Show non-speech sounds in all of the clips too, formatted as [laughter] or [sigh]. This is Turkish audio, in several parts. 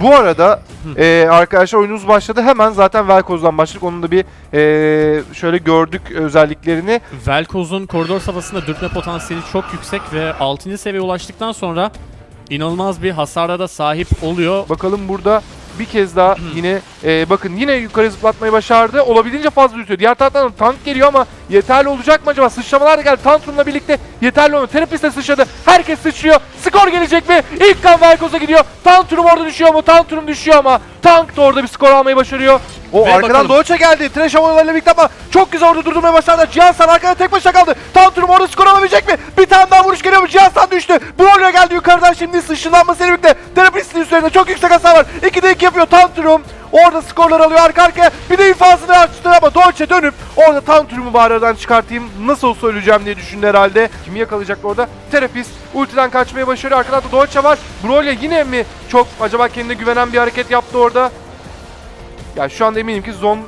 Bu arada e, arkadaşlar oyunumuz başladı. Hemen zaten Velkoz'dan başladık. Onun da bir e, şöyle gördük özelliklerini. Velkoz'un koridor safhasında dürtme potansiyeli çok yüksek ve 6. seviyeye ulaştıktan sonra inanılmaz bir hasara da sahip oluyor. Bakalım burada bir kez daha [clears throat] yine e, bakın yine yukarı zıplatmayı başardı. Olabildiğince fazla yürütüyor. Diğer taraftan tank geliyor ama yeterli olacak mı acaba? Sıçramalar da geldi. Tantrum'la birlikte yeterli olmuyor. Terapist de sıçradı. Herkes sıçrıyor. Skor gelecek mi? İlk kan Velkoz'a gidiyor. Tantrum orada düşüyor mu? Tantrum düşüyor ama Tank da orada bir skor almayı başarıyor. O Ve arkadan bakalım. Geldi. Trash havalarıyla birlikte ama çok güzel orada durdurmaya başladı. Cihansan arkada tek başına kaldı. Tantrum orada skor alabilecek mi? Bir tane daha vuruş geliyor mu? Cihansan düştü. Brolio geldi yukarıdan şimdi sıçrılanmasıyla birlikte. Terapistin üzerinde çok yüksek hasar var. 2'de 2 yapıyor Tantrum. Orada skorlar alıyor arka arkaya. Bir de infazını açtı ama Dolce dönüp orada Tantrum'u aradan çıkartayım. Nasıl söyleyeceğim diye düşündü herhalde. Kimi yakalayacak orada? Terapist ultiden kaçmaya başarıyor. Arkadan da Dolce var. Brolio yine mi çok acaba kendine güvenen bir hareket yaptı orada? Ya şu anda eminim ki Zon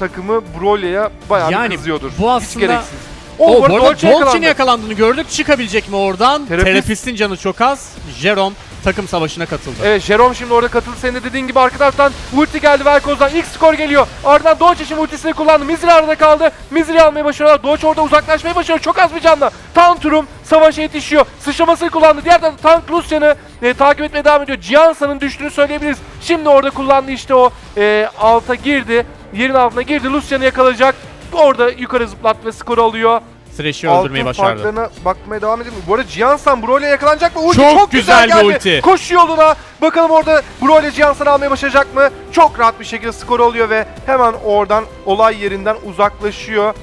takımı Brolio'ya bayağı Yani kızıyordur. bu Hiç aslında- gereksiz. O Oo, bu arada Dolce Dolce'nin yakalandı. yakalandığını gördük. Çıkabilecek mi oradan? Terapist- Terapistin canı çok az. Jerome takım savaşına katıldı. Evet Jerome şimdi orada katıldı. Senin de dediğin gibi arka taraftan ulti geldi Velkoz'dan. ilk skor geliyor. Ardından Doge şimdi ultisini kullandı. Mizri arada kaldı. Mizri almayı başarıyorlar. Doge orada uzaklaşmayı başarıyor. Çok az bir canla. Tantrum savaşa yetişiyor. Sıçramasını kullandı. Diğer taraftan Tank Lucian'ı e, takip etmeye devam ediyor. Cihansa'nın düştüğünü söyleyebiliriz. Şimdi orada kullandı işte o e, alta girdi. Yerin altına girdi. Lucian'ı yakalayacak. Orada yukarı zıplattı ve skoru alıyor. Thresh'i öldürmeyi başardı. farklarına bakmaya devam edelim. Bu arada Cihansan Broly'e yakalanacak mı? Ulti Çok çok, güzel bir geldi. ulti. Koşu yoluna. Bakalım orada Broly Cihansan'ı almaya başaracak mı? Çok rahat bir şekilde skor alıyor ve hemen oradan olay yerinden uzaklaşıyor.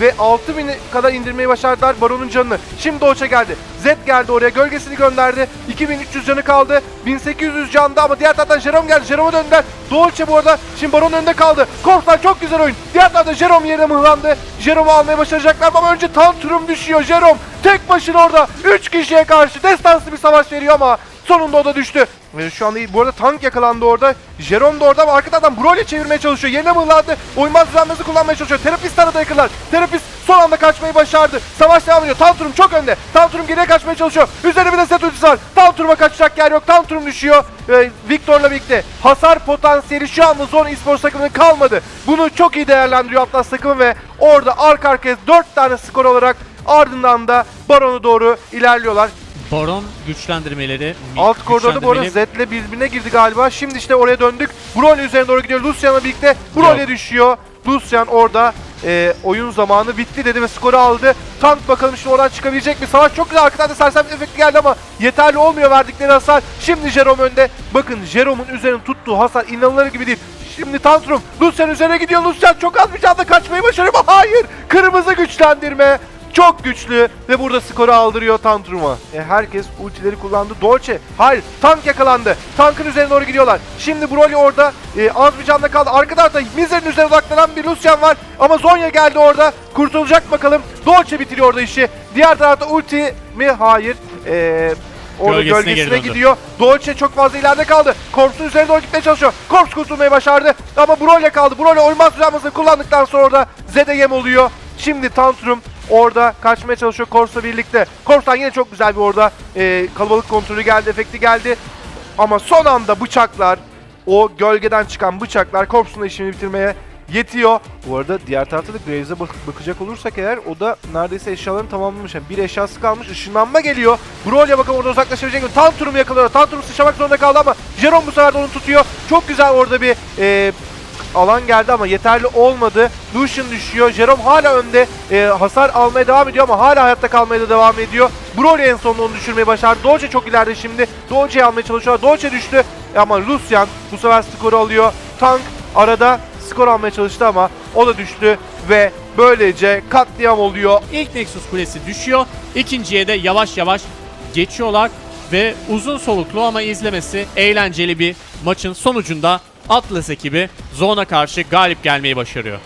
Ve 6000'e kadar indirmeyi başardılar Baron'un canını. Şimdi Doç'a geldi. Zed geldi oraya. Gölgesini gönderdi. 2300 canı kaldı. 1800 canda ama diğer taraftan Jerome geldi. Jerome'a döndüler. Dolce bu arada şimdi Baron önünde kaldı. Korklar çok güzel oyun. Diğer tarafta Jerome yerine mıhlandı. Jerome'u almaya başaracaklar ama önce Tantrum düşüyor. Jerome tek başına orada 3 kişiye karşı destansı bir savaş veriyor ama sonunda o da düştü. Ve şu anda bu arada tank yakalandı orada. Jerome da orada ama arka taraftan Broly çevirmeye çalışıyor. Yerine mıhlandı. Uymaz düzenmesi kullanmaya çalışıyor. Terapist arada yakınlar. Terapist son anda kaçmayı başardı. Savaş devam ediyor. Tantrum çok önde. Tantrum geriye kaçmaya çalışıyor. Üzerine bir de set ultisi var. Tantrum'a kaçacak yer yok. Tantrum düşüyor. Ee, Victor'la birlikte hasar potansiyeli şu anda Zone Esports takımının kalmadı. Bunu çok iyi değerlendiriyor Atlas takımı ve orada arka arkaya 4 tane skor olarak ardından da Baron'a doğru ilerliyorlar. Baron güçlendirmeleri. Alt koridorda bu arada Zed'le birbirine girdi galiba. Şimdi işte oraya döndük. Broly üzerine doğru gidiyor. Lucian'la birlikte Broly düşüyor. Lucian orada e, oyun zamanı bitti dedi ve skoru aldı. Tank bakalım şimdi oradan çıkabilecek mi? Savaş çok güzel. Arkadan da sersem efekti geldi ama yeterli olmuyor verdikleri hasar. Şimdi Jerome önde. Bakın Jerome'un üzerine tuttuğu hasar inanılır gibi değil. Şimdi Tantrum. Lucian üzerine gidiyor. Lucian çok az bir canda kaçmayı başarıyor ama hayır. Kırmızı güçlendirme. Çok güçlü ve burada skoru aldırıyor Tantrum'a. E, herkes ultileri kullandı. Dolce. Hayır. Tank yakalandı. Tankın üzerine doğru gidiyorlar. Şimdi Broly orada e, az bir canla kaldı. Arka tarafta Mizer'in üzerine odaklanan bir Lucian var. Ama Zonya geldi orada. Kurtulacak bakalım. Dolce bitiriyor orada işi. Diğer tarafta ulti mi? Hayır. E, orada Gölgesine gölgesine, gidiyor. Dolce çok fazla ileride kaldı. Korps'un üzerine doğru gitmeye çalışıyor. Korps kurtulmayı başardı. Ama Broly kaldı. Broly oymaz düzenmesini kullandıktan sonra orada Zed'e yem oluyor. Şimdi Tantrum orada kaçmaya çalışıyor Korps'la birlikte. Korps'tan yine çok güzel bir orada e, kalabalık kontrolü geldi, efekti geldi. Ama son anda bıçaklar, o gölgeden çıkan bıçaklar Korps'un da işini bitirmeye yetiyor. Bu arada diğer tarafta da Graves'e bak- bakacak olursak eğer o da neredeyse eşyalarını tamamlamış. Yani bir eşyası kalmış. Işınlanma geliyor. Broly'e bakalım orada uzaklaşabilecek mi? Tantrum'u yakalıyor. Tantrum sıçramak zorunda kaldı ama Jerome bu sefer de onu tutuyor. Çok güzel orada bir e, alan geldi ama yeterli olmadı. Lucian düşüyor. Jerome hala önde. e, hasar almaya devam ediyor ama hala hayatta kalmaya da devam ediyor. Broly en sonunda onu düşürmeyi başardı. Dolce çok ileride şimdi. Dolce'yi almaya çalışıyor. Dolce düştü. Ama Lucian bu sefer skoru alıyor. Tank arada skor almaya çalıştı ama o da düştü ve böylece katliam oluyor. İlk Nexus kulesi düşüyor. İkinciye de yavaş yavaş geçiyorlar ve uzun soluklu ama izlemesi eğlenceli bir maçın sonucunda Atlas ekibi Zone'a karşı galip gelmeyi başarıyor.